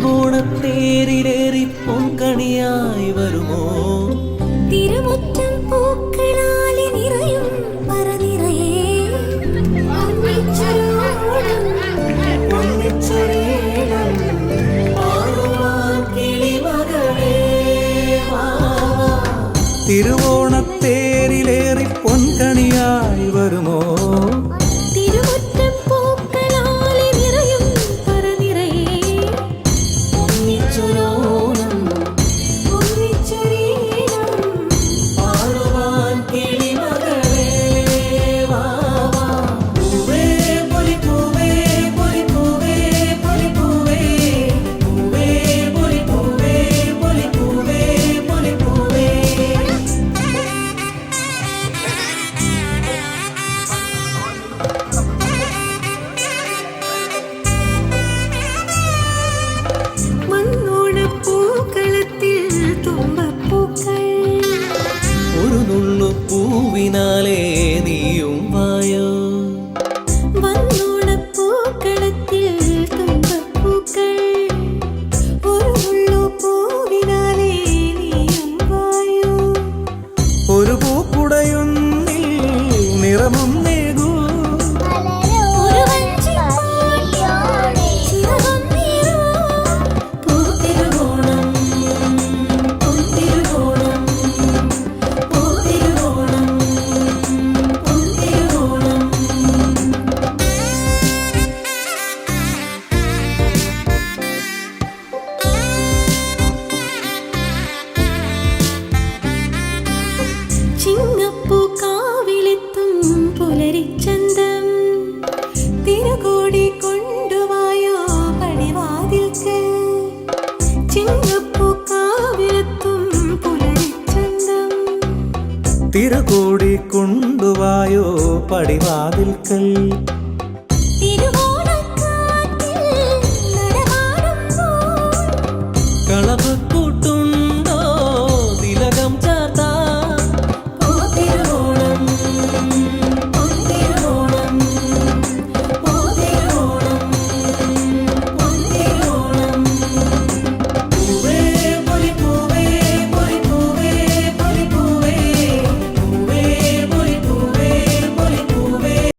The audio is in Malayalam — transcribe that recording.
തിരുവോണത്തേരിലേറി പൊങ്കണിയായി വരുമോ തിരുമുറ്റം പൂക്കളാലെ നിറയും. തിരുവോണത്തേരിലേറി പൊൻകണിയായി വരുമോ പൂവിനാലേ നീയും വായോ. ഒരു പൂക്കുടയുന്നിൽ നിറമൊന്നും നീയും വായു. ഒരു പൂക്കുടയൊന്നിൽ നിറമും തിരുകോടി കൊണ്ടുവായോ പടിവാതിൽക്ക് ചിങ്ങപ്പൂ കാവിലെത്തും പുലരിച്ചന്തം. തിരുകൂടി കൊണ്ടുവായോ പടിവാതിൽക്കൽ?